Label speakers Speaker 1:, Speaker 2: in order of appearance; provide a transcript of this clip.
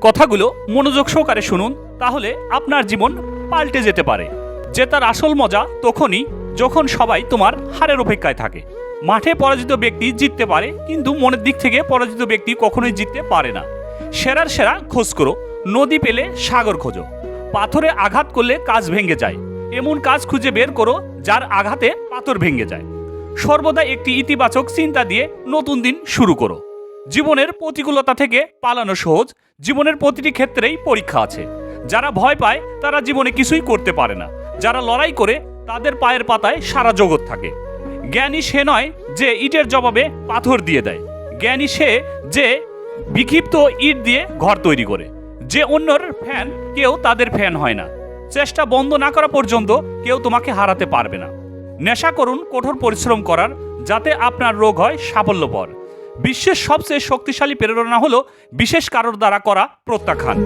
Speaker 1: কথাগুলো মনোযোগ সহকারে শুনুন, তাহলে আপনার জীবন পাল্টে যেতে পারে। জেতার আসল মজা তখনই যখন সবাই তোমার হারের অপেক্ষায় থাকে। মাঠে পরাজিত ব্যক্তি জিততে পারে, কিন্তু মনের দিক থেকে পরাজিত ব্যক্তি কখনোই জিততে পারে না। সেরার সেরা খোঁজ করো, নদী পেলে সাগর খোঁজো। পাথরে আঘাত করলে কাজ ভেঙে যায়। এমন কাজ খুঁজে বের করো, যার আঘাতে পাথর ভেঙে যায়। সর্বদা একটি ইতিবাচক চিন্তা দিয়ে নতুন দিন শুরু করো। জীবনের প্রতিকূলতা থেকে পালানো সহজ। জীবনের প্রতিটি ক্ষেত্রেই পরীক্ষা আছে। যারা ভয় পায়, তারা জীবনে কিছুই করতে পারে না। যারা লড়াই করে, তাদের পায়ের পাতায় সারা জগৎ থাকে। জ্ঞানী সে নয় যে ইটের জবাবে পাথর দিয়ে দেয়। জ্ঞানী সে যে বিক্ষিপ্ত ইট দিয়ে ঘর তৈরি করে। যে অন্যর ফ্যান, কেউ তাদের ফ্যান হয় না। চেষ্টা বন্ধ না করা পর্যন্ত কেউ তোমাকে হারাতে পারবে না। নেশা করুন, কঠোর পরিশ্রম করার, যাতে আপনার রোগ হয় সাফল্যপর। বিশ্বের সবচেয়ে শক্তিশালী প্রেরণা হলো বিশেষ কারোর দ্বারা করা প্রত্যাখ্যান।